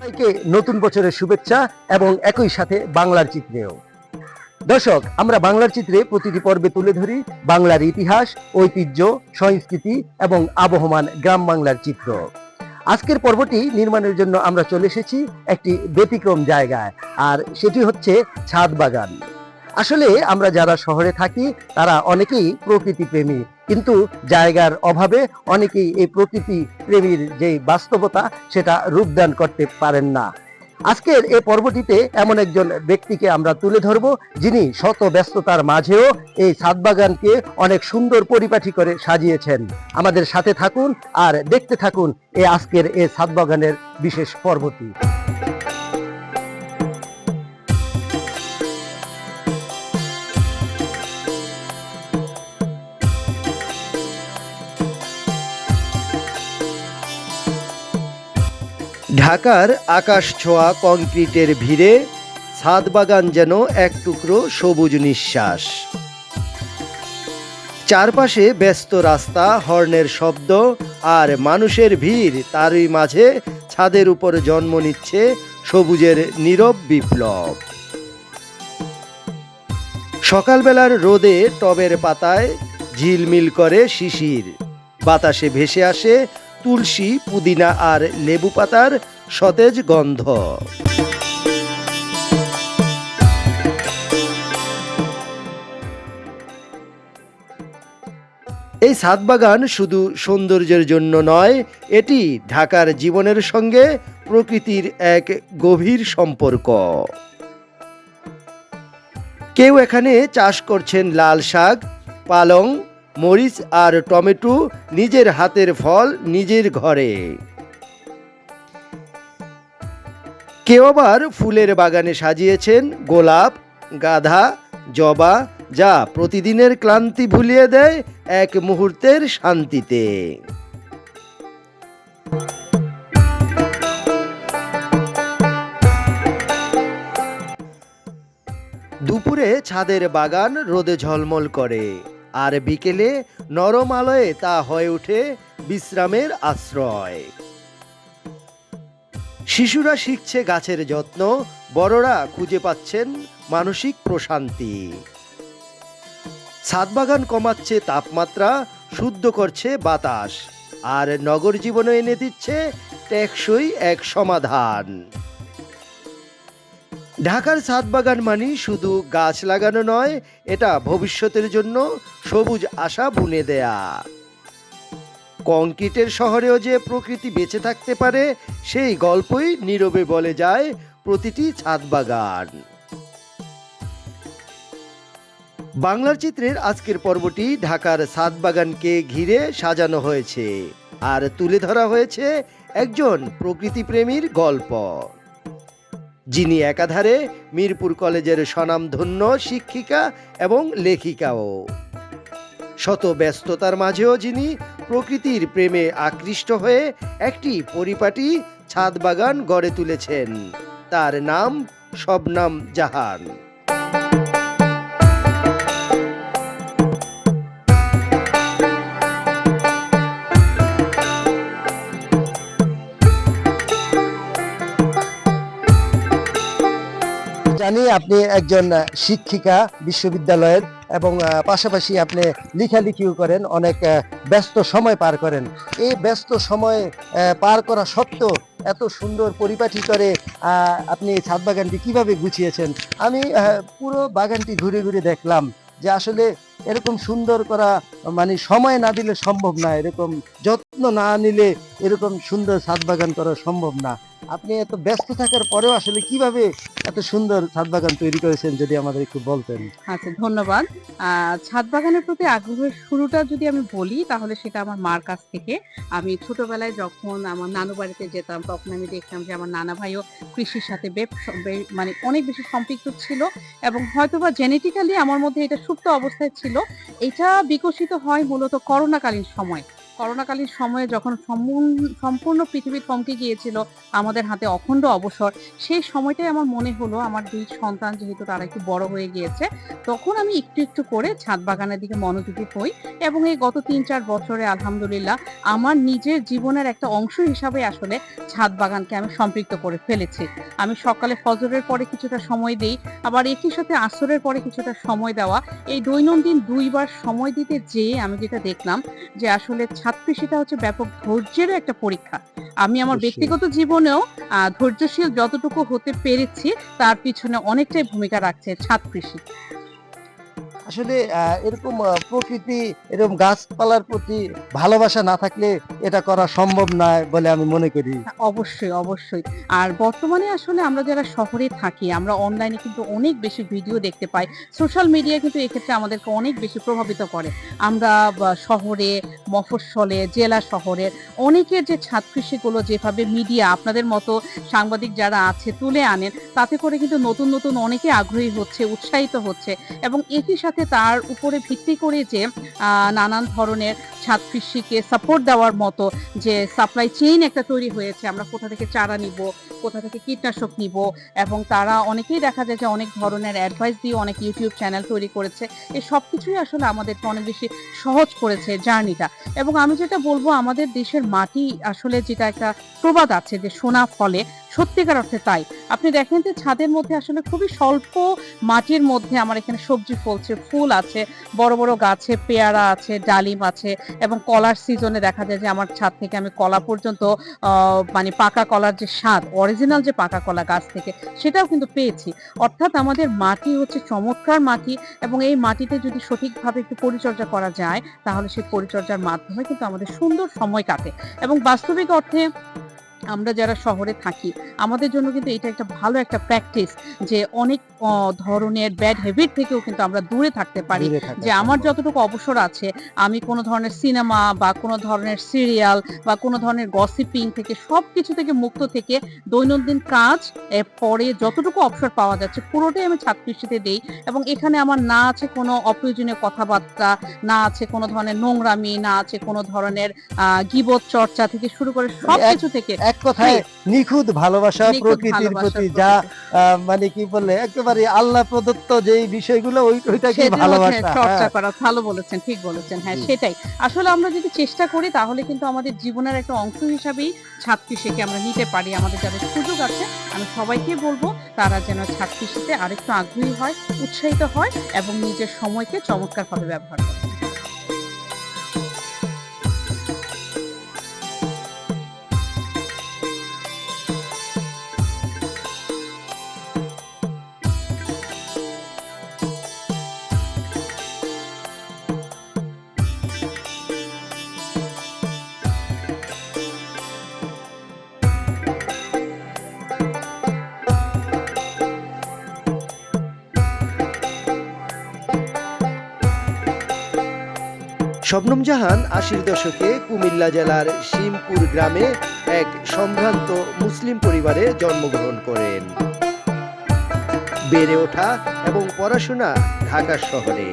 সবাইকে নতুন বছরের শুভেচ্ছা এবং একই সাথে বাংলার চিত্রেও। দর্শক, আমরা বাংলার চিত্রে প্রতিটি পর্বে তুলে ধরি বাংলার ইতিহাস, ঐতিহ্য, সংস্কৃতি এবং আবহমান গ্রাম বাংলার চিত্র। আজকের পর্বটি নির্মাণের জন্য আমরা চলে এসেছি একটি ব্যতিক্রম জায়গায়, আর সেটি হচ্ছে ছাদ বাগান। আসলে আমরা যারা শহরে থাকি, তারা অনেকেই প্রকৃতি প্রেমী। কিন্তু জায়গার অভাবে অনেকেই এই প্রকৃতি প্রেমীর যে বাস্তবতা, সেটা রূপদান করতে পারেন না। আজকের এই পর্বটিতে এমন একজন ব্যক্তিকে আমরা তুলে ধরব, যিনি শত ব্যস্ততার মাঝেও এই ছাদ বাগানকে অনেক সুন্দর পরিপাটি করে সাজিয়েছেন। আমাদের সাথে থাকুন আর দেখতে থাকুন এই আজকের এই ছাদ বাগানের বিশেষ পর্বটি। ঢাকার আকাশ ছোঁয়া কংক্রিটের ভিড়ে ছাদ বাগান যেন এক টুকরো সবুজ নিঃশ্বাস। চারপাশে ব্যস্ত রাস্তা, হর্নের শব্দ আর মানুষের ভিড়, তারই মাঝে ছাদের উপর জন্ম নিচ্ছে সবুজের নীরব বিপ্লব। সকালবেলার রোদে টবের পাতায় ঝিলমিল করে শিশির। বাতাসে ভেসে আসে তুলসী, পুদিনা আর লেবু পাতার সতেজ গন্ধ। এই ছাদ বাগান শুধু সৌন্দর্যের জন্য নয়, এটি ঢাকার জীবনের সঙ্গে প্রকৃতির এক গভীর সম্পর্ক। কেউ এখানে চাষ করছেন লাল শাক, পালং মরিচ আর টমেটো নিজের হাতের ফল নিজের ঘরে। কেউ আবার ফুলের বাগানে সাজিয়েছেন গোলাপ, গাধা, জবা, যা প্রতিদিনের ক্লান্তি ভুলিয়ে দেয় এক মুহূর্তের শান্তিতে। দুপুরে ছাদের বাগান রোদে ঝলমল করে। আর বিকেলে নরম আলোয় তা হয়ে ওঠে বিশ্রামের আশ্রয়। শিশুরা শিখছে গাছের যত্ন, বড়রা খুঁজে পাচ্ছেন মানসিক প্রশান্তি। ছাদ বাগান কমাচ্ছে তাপমাত্রা, শুদ্ধ করছে বাতাস, আর নগর জীবনে এনে দিচ্ছে টেকসই এক সমাধান। ঢাকার ছাদ বাগান মানে শুধু গাছ লাগানো নয়, এটা ভবিষ্যতের জন্য সবুজ আশা বুনে দেয়া। কংক্রিটের শহরেও যে প্রকৃতি বেঁচে থাকতে পারে, সেই গল্পই নীরবে বলে যায় প্রতিটি ছাদ বাগান বাংলার চিত্রের আজকের পর্বটি ঢাকার ছাদ বাগানকে ঘিরে সাজানো হয়েছে, আর তুলে ধরা হয়েছে একজন প্রকৃতিপ্রেমীর গল্প। যিনি একাধারে মিরপুর কলেজের স্বনামধন্য শিক্ষিকা এবং লেখিকাও। শত ব্যস্ততার মাঝেও যিনি প্রকৃতির প্রেমে আকৃষ্ট হয়ে একটি পরিপাটি ছাদ বাগান গড়ে তুলেছেন, তার নাম শবনাম জাহান। জানি আপনি একজন শিক্ষিকা বিশ্ববিদ্যালয়ের এবং পাশাপাশি আপনি লেখালেখিও করেন, অনেক ব্যস্ত সময় পার করেন। এই ব্যস্ত সময় পার করা সত্ত্বেও এত সুন্দর পরিপাটি করে আপনি ছাদ বাগানটি কীভাবে গুছিয়েছেন? আমি পুরো বাগানটি ঘুরে ঘুরে দেখলাম যে আসলে এরকম সুন্দর করা মানে সময় না দিলে সম্ভব না। এরকম যত্ন না নিলে এরকম সুন্দর ছাদ বাগান করা সম্ভব না। আপনি এত ব্যস্ত থাকার পরেও আসলে কীভাবে এত সুন্দর ছাদ বাগান তৈরি করেছেন যদি আমাদের একটু বলতেন? আচ্ছা ধন্যবাদ। ছাদ বাগানের প্রতি আগ্রহের শুরুটা যদি আমি বলি, তাহলে সেটা আমার মার কাছ থেকে। আমি ছোটবেলায় যখন আমার নানু বাড়িতে যেতাম, তখন আমি দেখতাম যে আমার নানা ভাইও কৃষির সাথে মানে অনেক বেশি সম্পৃক্ত ছিল এবং হয়তোবা জেনেটিক্যালি আমার মধ্যে এটা সুপ্ত অবস্থায় ছিল। এটা বিকশিত হয় মূলত করোনাকালীন সময়। করোনাকালীন সময়ে যখন সম্পূর্ণ- সম্পূর্ণ পৃথিবী থমকে গিয়েছিল আমাদের হাতে অখণ্ড অবসর, সেই সময়টাই আমার মনে হলো আমার দুই সন্তান যেহেতু তারা একটু বড় হয়ে গিয়েছে, তখন আমি একটু একটু করে ছাদ বাগানের দিকে মনোযোগী হই এবং এই গত তিন চার বছরে আলহামদুলিল্লাহ আমার নিজের জীবনের একটা অংশ হিসাবে আসলে ছাদ বাগানকে আমি সম্পৃক্ত করে ফেলেছি। আমি সকালে ফজরের পরে কিছুটা সময় দিই, আবার একই সাথে আসরের পরে কিছুটা সময় দেওয়া, এই দৈনন্দিন দুইবার সময় দিতে যেয়ে আমি যেটা দেখলাম যে আসলে ছাদ কৃষিটা হচ্ছে ব্যাপক ধৈর্যের একটা পরীক্ষা। আমি আমার ব্যক্তিগত জীবনেও আহ, ধৈর্যশীল যতটুকু হতে পেরেছি তার পিছনে অনেকটাই ভূমিকা রাখছে ছাদ কৃষি আসলে এরকম প্রকৃতি, এরকম গাছপালার প্রতি ভালোবাসা না থাকলে এটা করা সম্ভব নয় বলে আমি মনে করি। অবশ্যই অবশ্যই। আর বর্তমানে আসলে আমরা যারা শহরে থাকি, আমরা অনলাইনে কিন্তু অনেক বেশি ভিডিও দেখতে পাই। সোশ্যাল মিডিয়া কিন্তু এক্ষেত্রে আমাদেরকে অনেক বেশি প্রভাবিত করে। আমরা শহরে, মফস্বলে, জেলা শহরের অনেকের যে ছাদ কৃষিগুলো যেভাবে মিডিয়া আপনাদের মতো সাংবাদিক যারা আছে তুলে আনেন, তাতে করে কিন্তু নতুন নতুন অনেকে আগ্রহী হচ্ছে, উৎসাহিত হচ্ছে এবং একই সাথে তার উপরে ভিত্তি করে যে নানান ধরনের ছাদ কৃষিকে সাপোর্ট দেওয়ার মতো যে সাপ্লাই চেইন একটা তৈরি হয়েছে, আমরা কোথা থেকে চারা নিব, কোথা থেকে কীটনাশক নিব, এবং তারা অনেকেই দেখা যায় যে অনেক ধরনের অ্যাডভাইস দিয়ে অনেক ইউটিউব চ্যানেল তৈরি করেছে। এই সব কিছুই আসলে আমাদেরকে অনেক বেশি সহজ করেছে জার্নিটা এবং আমি যেটা বলব, আমাদের দেশের মাটি আসলে যেটা একটা প্রবাদ আছে যে সোনা ফলে, সত্যিকার অর্থে তাই। আপনি দেখেন যে ছাদের মধ্যে আসলে খুবই স্বল্প মাটির মধ্যে আমার এখানে সবজি ফলছে, ফুল আছে, বড় বড় গাছে পেয়ারা আছে, ডালিম আছে এবং কলার সিজনে দেখা যায় যে আমার ছাদ থেকে আমি কলা পর্যন্ত মানে পাকা কলার যে স্বাদ অরিজিনাল যে পাকা কলা গাছ থেকে, সেটাও কিন্তু পেয়েছি। অর্থাৎ আমাদের মাটি হচ্ছে চমৎকার মাটি এবং এই মাটিতে যদি সঠিকভাবে একটু পরিচর্যা করা যায়, তাহলে সেই পরিচর্যার মাধ্যমে কিন্তু আমাদের সুন্দর সময় কাটে। এবং বাস্তবিক অর্থে আমরা যারা শহরে থাকি আমাদের জন্য কিন্তু এটা একটা ভালো একটা প্র্যাকটিস যে অনেক ধরনের ব্যাড হ্যাবিট থেকেও কিন্তু আমরা দূরে থাকতে পারি। যে আমার যতটুকু অবসর আছে আমি কোনো ধরনের সিনেমা বা কোনো ধরনের সিরিয়াল বা কোনো ধরনের গসিপিং থেকে সব কিছু থেকে মুক্ত থেকে দৈনন্দিন কাজ এর পরে যতটুকু অবসর পাওয়া যাচ্ছে পুরোটাই আমি কৃষিতে দেই এবং এখানে আমার না আছে কোনো অপ্রয়োজনীয় কথাবার্তা না আছে কোনো ধরনের নোংরামি না আছে কোনো ধরনের আহ গিবত চর্চা থেকে শুরু করে সব এক- কিছু থেকে এক কথায় নিখুঁত ভালোবাসা প্রকৃতির প্রতি যা মানে কি বললে একেবারে আল্লাহ প্রদত্ত যেই বিষয়গুলো ওই ওইটাকে ভালোবাসা? চর্চা হ্যাঁ। করা ভালো বলেছেন ঠিক বলেছেন হ্যাঁ সেটাই। আসলে আমরা যদি চেষ্টা করি তাহলে কিন্তু আমাদের জীবনের একটা অংশ হিসাবেই ছাদ কৃষিকে আমরা নিতে পারি আমাদের যাদের সুযোগ আছে আমি সবাইকে বলব তারা যেন ছাদ কৃষিতে আরেকটু আগ্রহী হয় উৎসাহিত হয় এবং নিজের সময়কে চমৎকারভাবে ব্যবহার করে। শবনম জাহান আশির দশকে কুমিল্লা জেলার শিমপুর গ্রামে এক সম্ভ্রান্ত মুসলিম পরিবারে জন্মগ্রহণ করেন। বেড়ে ওঠা এবং পড়াশোনা ঢাকা শহরে।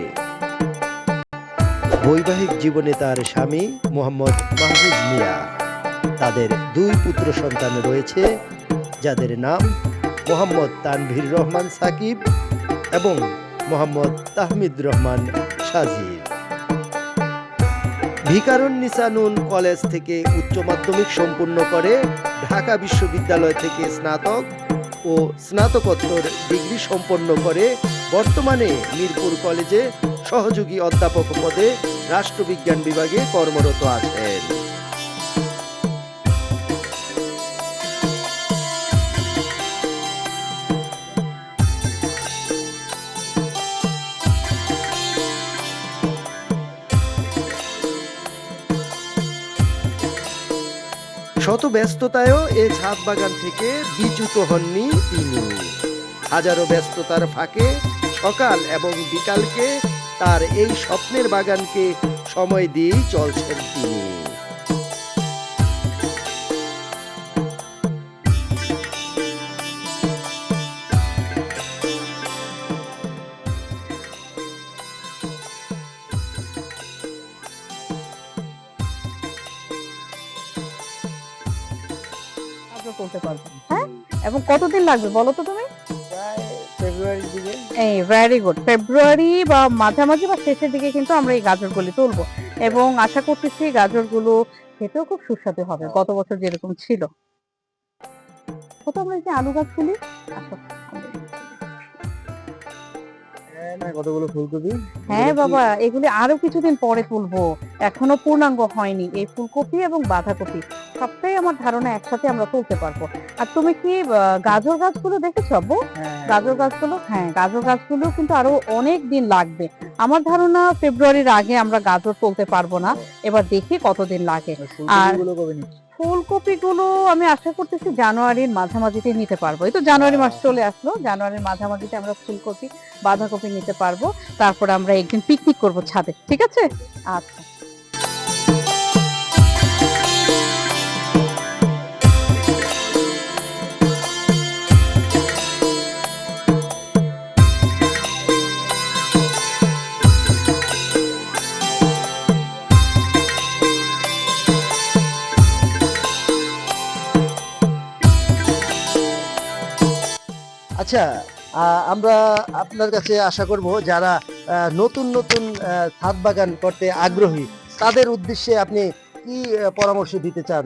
বৈবাহিক জীবনে তার স্বামী মোহাম্মদ মাহবুব মিয়া। তাদের দুই পুত্র সন্তান রয়েছে, যাদের নাম মোহাম্মদ তানভীর রহমান সাকিব এবং মোহাম্মদ তাহমিদ রহমান সাজিদ। ভিকারুন নিসানুন কলেজ থেকে উচ্চ মাধ্যমিক সম্পূর্ণ করে ঢাকা বিশ্ববিদ্যালয় থেকে স্নাতক ও স্নাতকোত্তর ডিগ্রি সম্পন্ন করে বর্তমানে মিরপুর কলেজে সহযোগী অধ্যাপক পদে রাষ্ট্রবিজ্ঞান বিভাগে কর্মরত আছেন শত ব্যস্ততায়ও এ ছাদ বাগান থেকে বিচ্যুত হননি তিনি। হাজারো ব্যস্ততার ফাঁকে সকাল এবং বিকালকে তার এই স্বপ্নের বাগানকে সময় দিয়েই চলছেন তিনি। তুলতে পারব হ্যাঁ? এবং কতদিন লাগবে বলো তো তুমি? এই ভেরি গুড ফেব্রুয়ারি বা মাঝামাঝি বা শেষের দিকে কিন্তু আমরা এই গাজরগুলি তুলবো। এবং আশা করতেছি গাজরগুলো খেতেও খুব সুস্বাদু হবে। গত বছর যেরকম ছিল। কত আমরা যে আলু গাছ তুলি আসো, আমরা- হ্যাঁ কতগুলো ফুলকপি হ্যাঁ বাবা এগুলি আরও কিছুদিন পরে তুলবো। এখনও পূর্ণাঙ্গ হয়নি। এই ফুলকপি এবং বাঁধাকপি। সবটাই আমার ধারণা একসাথে আমরা তুলতে পারব। আর তুমি কি গাজর গাছগুলো দেখেছ আব্বু? হ্যাঁ। গাজর গাছগুলো? হ্যাঁ গাজর গাছগুলো কিন্তু আরও অনেক দিন লাগবে। আমার ধারণা ফেব্রুয়ারির আগে আমরা গাজর তুলতে পারব না। এবার দেখি কতদিন লাগে। ফুলকপিগুলো ফুলকপি গুলো আমি আশা করতেছি জানুয়ারির মাঝামাঝিতে নিতে পারব। এই তো জানুয়ারি মাস চলে আসলো। জানুয়ারির মাঝামাঝিতে আমরা ফুলকপি বাঁধাকপি নিতে পারব। তারপর আমরা একদিন পিকনিক করব ছাদে। ঠিক আছে? আচ্ছা। আচ্ছা আমরা আপনার কাছে আশা করব যারা নতুন নতুন ছাদ বাগান করতে আগ্রহী, তাদের উদ্দেশ্যে আপনি কি পরামর্শ দিতে চান?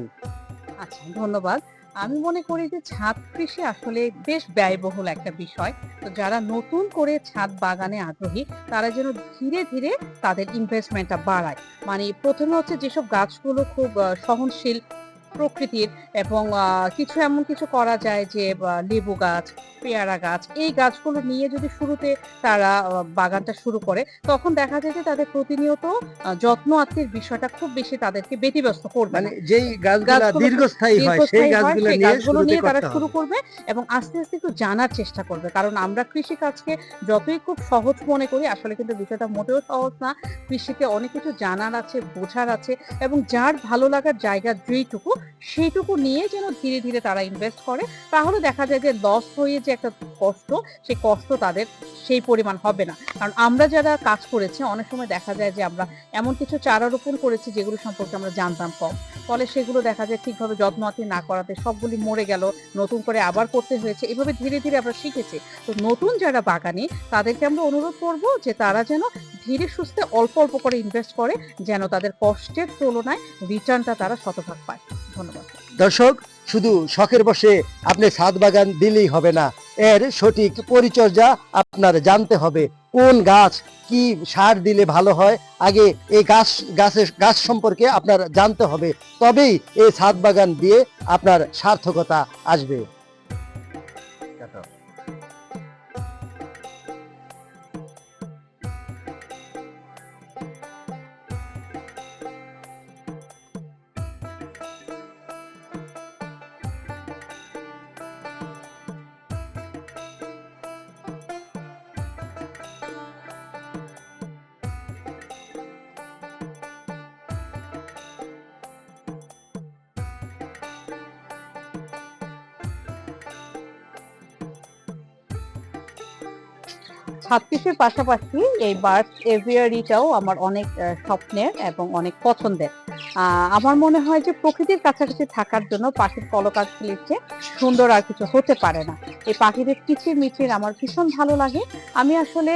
আচ্ছা ধন্যবাদ। আমি মনে করি যে ছাদ কৃষি আসলে বেশ ব্যয়বহুল একটা বিষয়। তো যারা নতুন করে ছাদ বাগানে আগ্রহী, তারা যেন ধীরে ধীরে তাদের ইনভেস্টমেন্টটা বাড়ায়। মানে প্রথমে হচ্ছে যেসব গাছগুলো খুব সহনশীল প্রকৃতির এবং কিছু এমন কিছু করা যায় যে লেবু গাছ পেয়ারা গাছ এই গাছগুলো নিয়ে যদি শুরুতে তারা বাগানটা শুরু করে তখন দেখা যায় যে তাদের প্রতিনিয়ত যত্ন আত্মের বিষয়টা খুব বেশি তাদেরকে ব্যতিব্যস্ত করবে মানে যেই গাছগুলো দীর্ঘস্থায়ী হয় সেই গাছগুলো নিয়ে গাছগুলো নিয়ে তারা শুরু করবে এবং আস্তে আস্তে একটু জানার চেষ্টা করবে। কারণ আমরা কৃষি কাজকে যতই খুব সহজ মনে করি আসলে কিন্তু বিষয়টা মোটেও সহজ না। কৃষিতে অনেক কিছু জানার আছে বোঝার আছে এবং যার ভালো লাগার জায়গা যেইটুকু সেইটুকু নিয়ে যেন ধীরে ধীরে তারা ইনভেস্ট করে, তাহলে দেখা যায় যে লস হয়ে যে একটা কষ্ট, সেই কষ্ট তাদের সেই পরিমাণ হবে না। কারণ আমরা যারা কাজ করেছি, অনেক সময় দেখা যায় যে আমরা এমন কিছু চারা রোপণ করেছি যেগুলো সম্পর্কে আমরা জানতাম কম। ফলে সেগুলো দেখা যায় ঠিকভাবে যত্ন আত্তি না করাতে সবগুলি মরে গেল, নতুন করে আবার করতে হয়েছে। এভাবে ধীরে ধীরে আমরা শিখেছি। তো নতুন যারা বাগানি, তাদেরকে আমরা অনুরোধ করব যে তারা যেন ধীরে সুস্থে অল্প অল্প করে ইনভেস্ট করে, যেন তাদের কষ্টের তুলনায় রিটার্নটা তারা শতভাগ পায়। ধন্যবাদ। দর্শক, শুধু শখের বসে আপনি ছাদ বাগান দিলেই হবে না। এর সঠিক পরিচর্যা আপনার জানতে হবে। কোন গাছ কি সার দিলে ভালো হয়? আগে এই গাছ, গাছের, গাছ সম্পর্কে আপনার জানতে হবে। তবেই এই ছাদ বাগান দিয়ে আপনার সার্থকতা আসবে। ছাদ পাশাপাশি এই বার্ড এভিয়ারিটাও আমার অনেক স্বপ্নের এবং অনেক পছন্দের। আমার মনে হয় যে প্রকৃতির কাছাকাছি থাকার জন্য পাখির কলকাঠলির চেয়ে সুন্দর আর কিছু হতে পারে না। এই পাখিদের কিচির মিচির আমার ভীষণ ভালো লাগে। আমি আসলে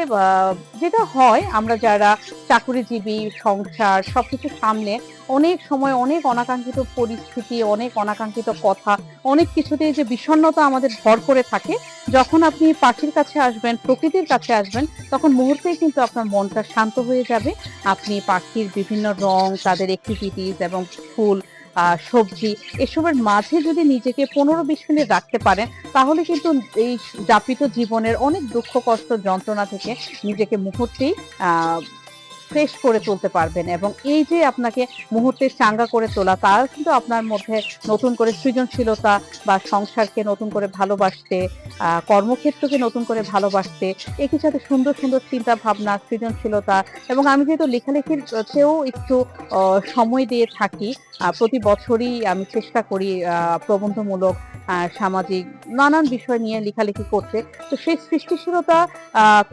যেটা হয়, আমরা যারা চাকুরিজীবী, সংসার, সবকিছু সামনে অনেক সময় অনেক অনাকাঙ্ক্ষিত পরিস্থিতি, অনেক অনাকাঙ্ক্ষিত কথা, অনেক কিছুতেই যে বিষণ্ণতা আমাদের ভর করে থাকে, যখন আপনি পাখির কাছে আসবেন, প্রকৃতির কাছে আসবেন, তখন মুহূর্তেই কিন্তু আপনার মনটা শান্ত হয়ে যাবে। আপনি পাখির বিভিন্ন রং, তাদের অ্যাক্টিভিটিস এবং ফুল সবজি, এসবের মাঝে যদি নিজেকে পনেরো বিশ মিনিট রাখতে পারেন, তাহলে কিন্তু এই যাপিত জীবনের অনেক দুঃখ কষ্ট যন্ত্রণা থেকে নিজেকে মুহূর্তেই, আহ ফ্রেশ করে তুলতে পারবেন এবং এই যে আপনাকে মুহূর্তে চাঙ্গা করে তোলা, তার কিন্তু আপনার মধ্যে নতুন করে সৃজনশীলতা বা সংসারকে নতুন করে ভালোবাসতে কর্মক্ষেত্রকে নতুন করে ভালোবাসতে, একই সাথে সুন্দর সুন্দর চিন্তা ভাবনা সৃজনশীলতা এবং আমি যেহেতু লেখালেখির চেয়েও একটু সময় দিয়ে থাকি প্রতি বছরই আমি চেষ্টা করি প্রবন্ধমূলক সামাজিক নানান বিষয় নিয়ে লেখালেখি করতে। তো সেই সৃষ্টিশীলতা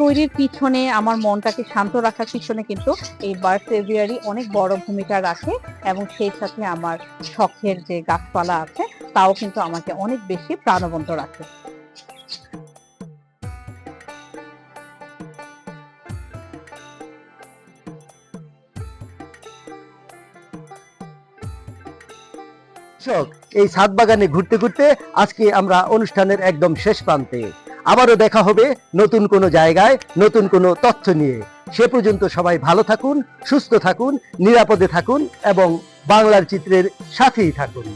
তৈরির পিছনে, আমার মনটাকে শান্ত রাখার পিছনে কিন্তু এই বার্ড সেভিয়ারই অনেক বড় ভূমিকা রাখে এবং সেই সাথে আমার শখের যে গাছপালা আছে, তাও কিন্তু আমাকে অনেক বেশি প্রাণবন্ত রাখে। এই ছাদ বাগানে ঘুরতে ঘুরতে আজকে আমরা অনুষ্ঠানের একদম শেষ প্রান্তে। আবারও দেখা হবে নতুন কোনো জায়গায়, নতুন কোনো তথ্য নিয়ে। সে পর্যন্ত সবাই ভালো থাকুন সুস্থ থাকুন নিরাপদে থাকুন এবং বাংলার চিত্রের সাথেই থাকুন।